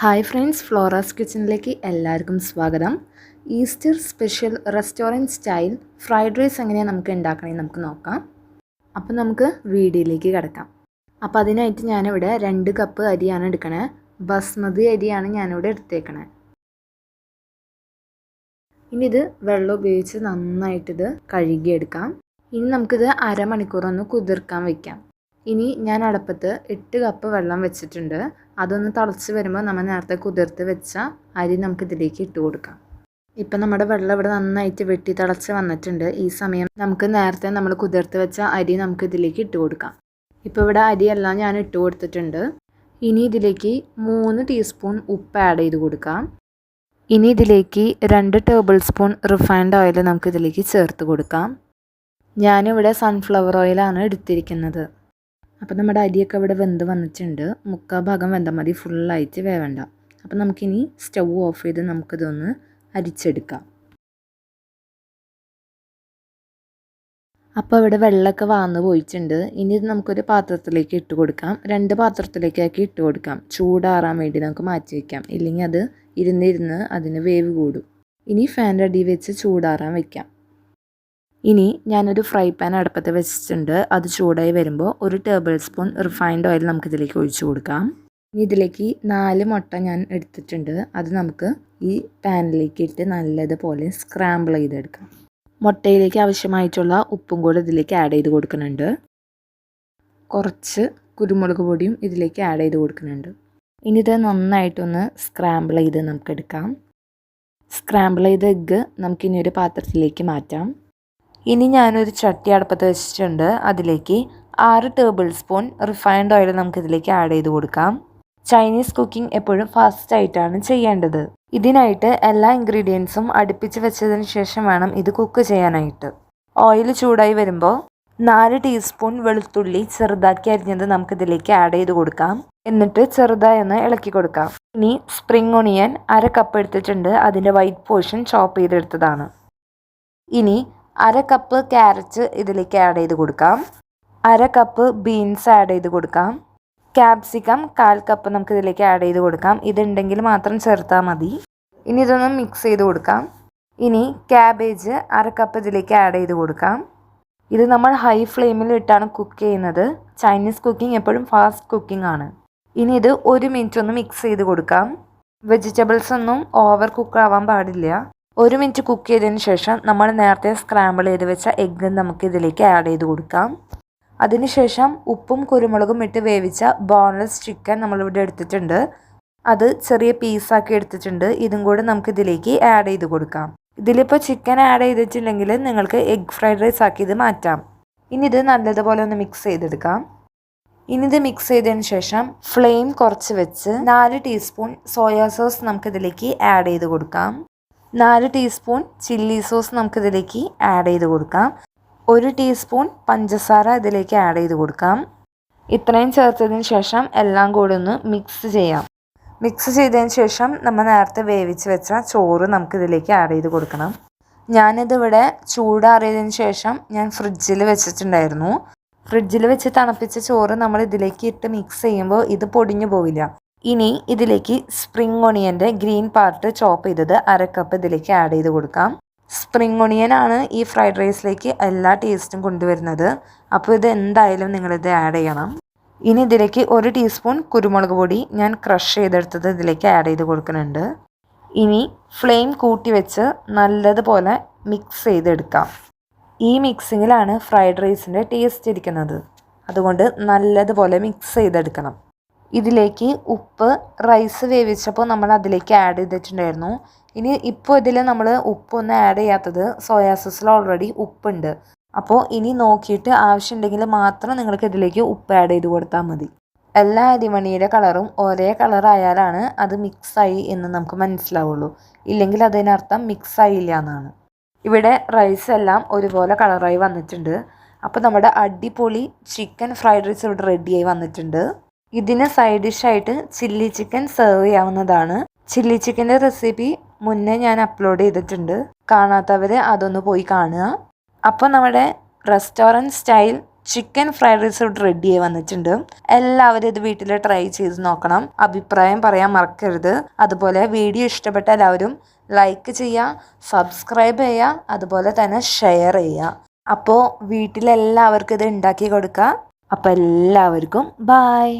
Hi friends Flora's കിച്ചണിലേക്ക് എല്ലാവർക്കും സ്വാഗതം. Easter special restaurant style fried rice എങ്ങനെയാണ് നമുക്ക് ഉണ്ടാക്കണമെന്ന് നമുക്ക് നോക്കാം. അപ്പോൾ നമുക്ക് വീഡിയോയിലേക്ക് കിടക്കാം. അപ്പോൾ അതിനായിട്ട് ഞാനിവിടെ രണ്ട് കപ്പ് അരിയാണ് എടുക്കണേ. ബസ്മതി അരിയാണ് ഞാനിവിടെ എടുത്തേക്കണേ. ഇനി ഇത് വെള്ളം ഉപയോഗിച്ച് നന്നായിട്ടിത് കഴുകിയെടുക്കാം. ഇനി നമുക്കിത് അരമണിക്കൂറൊന്ന് കുതിർക്കാൻ വയ്ക്കാം ഇനി ഞാൻ അടുപ്പത്ത് എട്ട് കപ്പ് വെള്ളം വെച്ചിട്ടുണ്ട്. അതൊന്ന് തിളച്ച് വരുമ്പോൾ നമ്മൾ നേരത്തെ കുതിർത്ത് വെച്ച അരി നമുക്ക് ഇതിലേക്ക് ഇട്ട് കൊടുക്കാം. ഇപ്പം നമ്മുടെ വെള്ളം ഇവിടെ നന്നായിട്ട് വെട്ടി തിളച്ച് വന്നിട്ടുണ്ട്. ഈ സമയം നമുക്ക് നേരത്തെ നമ്മൾ കുതിർത്ത് വെച്ച അരി നമുക്ക് ഇതിലേക്ക് ഇട്ട് കൊടുക്കാം. ഇപ്പോൾ ഇവിടെ അരിയെല്ലാം ഞാൻ ഇട്ട് കൊടുത്തിട്ടുണ്ട്. ഇനി ഇതിലേക്ക് മൂന്ന് ടീസ്പൂൺ ഉപ്പ് ആഡ് ചെയ്ത് കൊടുക്കാം. ഇനി ഇതിലേക്ക് രണ്ട് ടേബിൾ സ്പൂൺ റിഫൈൻഡ് ഓയിൽ നമുക്ക് ഇതിലേക്ക് ചേർത്ത് കൊടുക്കാം. ഞാനിവിടെ സൺഫ്ലവർ ഓയിലാണ് എടുത്തിരിക്കുന്നത്. അപ്പോൾ നമ്മുടെ അരിയൊക്കെ ഇവിടെ വെന്ത് വന്നിട്ടുണ്ട്. മുക്കാൽ ഭാഗം വെന്താൽ മതി. ഫുള്ളായിട്ട് വേവണ്ട. അപ്പോൾ നമുക്കിനി സ്റ്റൗ ഓഫ് ചെയ്ത് നമുക്കിതൊന്ന് അരിച്ചെടുക്കാം. അപ്പോൾ ഇവിടെ വെള്ളമൊക്കെ വാന്ന് പോയിട്ടുണ്ട്. ഇനി ഇത് നമുക്കൊരു പാത്രത്തിലേക്ക് ഇട്ട് കൊടുക്കാം. രണ്ട് പാത്രത്തിലേക്കാക്കി ഇട്ട് കൊടുക്കാം. ചൂടാറാൻ വേണ്ടി നമുക്ക് മാറ്റി വയ്ക്കാം ഇല്ലെങ്കിൽ അത് ഇരുന്നിരുന്ന് അതിന് വേവ് കൂടും. ഇനി ഫാൻ റെഡി വെച്ച് ചൂടാറാൻ വയ്ക്കാം ഇനി ഞാനൊരു ഫ്രൈ പാൻ അടുപ്പത്ത് വെച്ചിട്ടുണ്ട്. അത് ചൂടായി വരുമ്പോൾ ഒരു ടേബിൾ സ്പൂൺ റിഫൈൻഡ് ഓയിൽ നമുക്കിതിലേക്ക് ഒഴിച്ചു കൊടുക്കാം. ഇനി ഇതിലേക്ക് നാല് മുട്ട ഞാൻ എടുത്തിട്ടുണ്ട്. അത് നമുക്ക് ഈ പാനിലേക്ക് ഇട്ട് നല്ലതുപോലെ സ്ക്രാമ്പിൾ ചെയ്തെടുക്കാം. മുട്ടയിലേക്ക് ആവശ്യമായിട്ടുള്ള ഉപ്പും കൂടെ ഇതിലേക്ക് ആഡ് ചെയ്ത് കൊടുക്കുന്നുണ്ട്. കുറച്ച് കുരുമുളക് പൊടിയും ഇതിലേക്ക് ആഡ് ചെയ്ത് കൊടുക്കുന്നുണ്ട്. ഇനി ഇത് നന്നായിട്ടൊന്ന് സ്ക്രാമ്പിൾ ചെയ്ത് നമുക്കെടുക്കാം. സ്ക്രാമ്പിൾ ചെയ്ത എഗ്ഗ് നമുക്കിനി ഒരു പാത്രത്തിലേക്ക് മാറ്റാം. ഇനി ഞാനൊരു ചട്ടി അടുപ്പത്ത് വെച്ചിട്ടുണ്ട്. അതിലേക്ക് ആറ് ടേബിൾ സ്പൂൺ റിഫൈൻഡ് ഓയിൽ നമുക്ക് ഇതിലേക്ക് ആഡ് ചെയ്ത് കൊടുക്കാം. ചൈനീസ് കുക്കിംഗ് എപ്പോഴും ഫാസ്റ്റ് ആയിട്ടാണ് ചെയ്യേണ്ടത്. ഇതിനായിട്ട് എല്ലാ ഇൻഗ്രീഡിയൻസും അടുപ്പിച്ച് വെച്ചതിന് ശേഷം വേണം ഇത് കുക്ക് ചെയ്യാനായിട്ട്. ഓയിൽ ചൂടായി വരുമ്പോൾ നാല് ടീസ്പൂൺ വെളുത്തുള്ളി ചെറുതാക്കി അരിഞ്ഞത് നമുക്ക് ഇതിലേക്ക് ആഡ് ചെയ്ത് കൊടുക്കാം. എന്നിട്ട് ചെറുതായി ഒന്ന് ഇളക്കി കൊടുക്കാം. ഇനി സ്പ്രിംഗ് ഒണിയൻ അര കപ്പ് എടുത്തിട്ടുണ്ട്. അതിന്റെ വൈറ്റ് പോർഷൻ ചോപ്പ് ചെയ്തെടുത്തതാണ്. ഇനി അര കപ്പ് ക്യാരറ്റ് ഇതിലേക്ക് ആഡ് ചെയ്ത് കൊടുക്കാം. അര കപ്പ് ബീൻസ് ആഡ് ചെയ്ത് കൊടുക്കാം. ക്യാപ്സിക്കം കാൽ കപ്പ് നമുക്ക് ഇതിലേക്ക് ആഡ് ചെയ്ത് കൊടുക്കാം. ഇതുണ്ടെങ്കിൽ മാത്രം ചേർത്താൽ മതി. ഇനി ഇതൊന്ന് മിക്സ് ചെയ്ത് കൊടുക്കാം. ഇനി ക്യാബേജ് അര കപ്പ് ഇതിലേക്ക് ആഡ് ചെയ്ത് കൊടുക്കാം. ഇത് നമ്മൾ ഹൈ ഫ്ലെയിമിൽ ഇട്ടാണ് കുക്ക് ചെയ്യുന്നത്. ചൈനീസ് കുക്കിംഗ് എപ്പോഴും ഫാസ്റ്റ് കുക്കിംഗ് ആണ്. ഇനി ഇത് ഒരു മിനിറ്റ് ഒന്ന് മിക്സ് ചെയ്ത് കൊടുക്കാം. വെജിറ്റബിൾസ് ഒന്നും ഓവർ കുക്ക് ആവാൻ പാടില്ല. ഒരു മിനിറ്റ് കുക്ക് ചെയ്തതിന് ശേഷം നമ്മൾ നേരത്തെ സ്ക്രാമ്പിൾ ചെയ്ത് വെച്ച എഗ്ഗ് നമുക്ക് ഇതിലേക്ക് ആഡ് ചെയ്ത് കൊടുക്കാം. അതിനുശേഷം ഉപ്പും കുരുമുളകും ഇട്ട് വേവിച്ച ബോൺലെസ് ചിക്കൻ നമ്മളിവിടെ എടുത്തിട്ടുണ്ട്. അത് ചെറിയ പീസാക്കി എടുത്തിട്ടുണ്ട്. ഇതും കൂടെ നമുക്ക് ഇതിലേക്ക് ആഡ് ചെയ്ത് കൊടുക്കാം. ഇതിലിപ്പോൾ ചിക്കൻ ആഡ് ചെയ്തിട്ടില്ലെങ്കിൽ നിങ്ങൾക്ക് എഗ് ഫ്രൈഡ് റൈസ് ആക്കി ഇത് മാറ്റാം. ഇനി ഇത് നല്ലതുപോലെ ഒന്ന് മിക്സ് ചെയ്തെടുക്കാം. ഇനി ഇത് മിക്സ് ചെയ്തതിന് ശേഷം ഫ്ലെയിം കുറച്ച് വെച്ച് നാല് ടീസ്പൂൺ സോയാ സോസ് നമുക്കിതിലേക്ക് ആഡ് ചെയ്ത് കൊടുക്കാം. നാല് ടീസ്പൂൺ ചില്ലി സോസ് നമുക്കിതിലേക്ക് ആഡ് ചെയ്ത് കൊടുക്കാം. ഒരു ടീസ്പൂൺ പഞ്ചസാര ഇതിലേക്ക് ആഡ് ചെയ്ത് കൊടുക്കാം. ഇത്രയും ചേർത്തതിന് ശേഷം എല്ലാം കൂടി ഒന്ന് മിക്സ് ചെയ്യാം. മിക്സ് ചെയ്തതിന് ശേഷം നമ്മൾ നേരത്തെ വേവിച്ച് വെച്ച ചോറ് നമുക്കിതിലേക്ക് ആഡ് ചെയ്ത് കൊടുക്കണം. ഞാനിതിവിടെ ചൂടാറിയതിന് ശേഷം ഞാൻ ഫ്രിഡ്ജിൽ വെച്ചിട്ടുണ്ടായിരുന്നു. ഫ്രിഡ്ജിൽ വെച്ച് തണുപ്പിച്ച ചോറ് നമ്മൾ ഇതിലേക്ക് ഇട്ട് മിക്സ് ചെയ്യുമ്പോൾ ഇത് പൊടിഞ്ഞു പോവില്ല. ഇനി ഇതിലേക്ക് സ്പ്രിംഗ് ഒണിയന്റെ ഗ്രീൻ പാർട്ട് ചോപ്പ് ചെയ്തത് അര കപ്പ് ഇതിലേക്ക് ആഡ് ചെയ്ത് കൊടുക്കാം. സ്പ്രിംഗ് ഒണിയൻ ആണ് ഈ ഫ്രൈഡ് റൈസിലേക്ക് എല്ലാ ടേസ്റ്റും കൊണ്ടുവരുന്നത്. അപ്പോൾ ഇത് എന്തായാലും നിങ്ങളിത് ആഡ് ചെയ്യണം. ഇനി ഇതിലേക്ക് ഒരു ടീസ്പൂൺ കുരുമുളക് പൊടി ഞാൻ ക്രഷ് ചെയ്തെടുത്തത് ഇതിലേക്ക് ആഡ് ചെയ്ത് കൊടുക്കുന്നുണ്ട്. ഇനി ഫ്ലെയിം കൂട്ടി വെച്ച് നല്ലതുപോലെ മിക്സ് ചെയ്തെടുക്കാം. ഈ മിക്സിങ്ങിലാണ് ഫ്രൈഡ് റൈസിന്റെ ടേസ്റ്റ് ഇരിക്കുന്നത്. അതുകൊണ്ട് നല്ലതുപോലെ മിക്സ് ചെയ്തെടുക്കണം. ഇതിലേക്ക് ഉപ്പ് റൈസ് വേവിച്ചപ്പോൾ നമ്മൾ അതിലേക്ക് ആഡ് ചെയ്തിട്ടുണ്ടായിരുന്നു. ഇനി ഇപ്പോൾ ഇതിൽ നമ്മൾ ഉപ്പൊന്നും ആഡ് ചെയ്യാത്തത് സോയാ സോസിൽ ഓൾറെഡി ഉപ്പുണ്ട്. അപ്പോൾ ഇനി നോക്കിയിട്ട് ആവശ്യമുണ്ടെങ്കിൽ മാത്രം നിങ്ങൾക്ക് ഇതിലേക്ക് ഉപ്പ് ആഡ് ചെയ്ത് കൊടുത്താൽ മതി. എല്ലാ അരിമണിയുടെ കളറും ഒരേ കളറായാലാണ് അത് മിക്സായി എന്ന് നമുക്ക് മനസ്സിലാവുള്ളൂ. ഇല്ലെങ്കിൽ അതിനർത്ഥം മിക്സ് ആയില്ല എന്നാണ്. ഇവിടെ റൈസ് എല്ലാം ഒരുപോലെ കളറായി വന്നിട്ടുണ്ട്. അപ്പോൾ നമ്മുടെ അടിപൊളി ചിക്കൻ ഫ്രൈഡ് റൈസ് ഇവിടെ റെഡിയായി വന്നിട്ടുണ്ട്. ഇതിന് സൈഡ് ഡിഷായിട്ട് ചില്ലി ചിക്കൻ സെർവ് ചെയ്യാവുന്നതാണ്. ചില്ലി ചിക്കന്റെ റെസിപ്പി മുന്നേ ഞാൻ അപ്ലോഡ് ചെയ്തിട്ടുണ്ട്. കാണാത്തവർ അതൊന്ന് പോയി കാണുക. അപ്പോൾ നമ്മുടെ restaurant style chicken fried rice ഇവിടെ റെഡി ആയി വന്നിട്ടുണ്ട്. എല്ലാവരും ഇത് വീട്ടിൽ ട്രൈ ചെയ്ത് നോക്കണം. അഭിപ്രായം പറയാൻ മറക്കരുത്. അതുപോലെ വീഡിയോ ഇഷ്ടപ്പെട്ട എല്ലാവരും ലൈക്ക് ചെയ്യുക സബ്സ്ക്രൈബ് ചെയ്യുക അതുപോലെ തന്നെ ഷെയർ ചെയ്യുക. അപ്പോൾ വീട്ടിലെല്ലാവർക്കും ഇത് ഉണ്ടാക്കി കൊടുക്കുക അപ്പോൾ എല്ലാവർക്കും ബായ്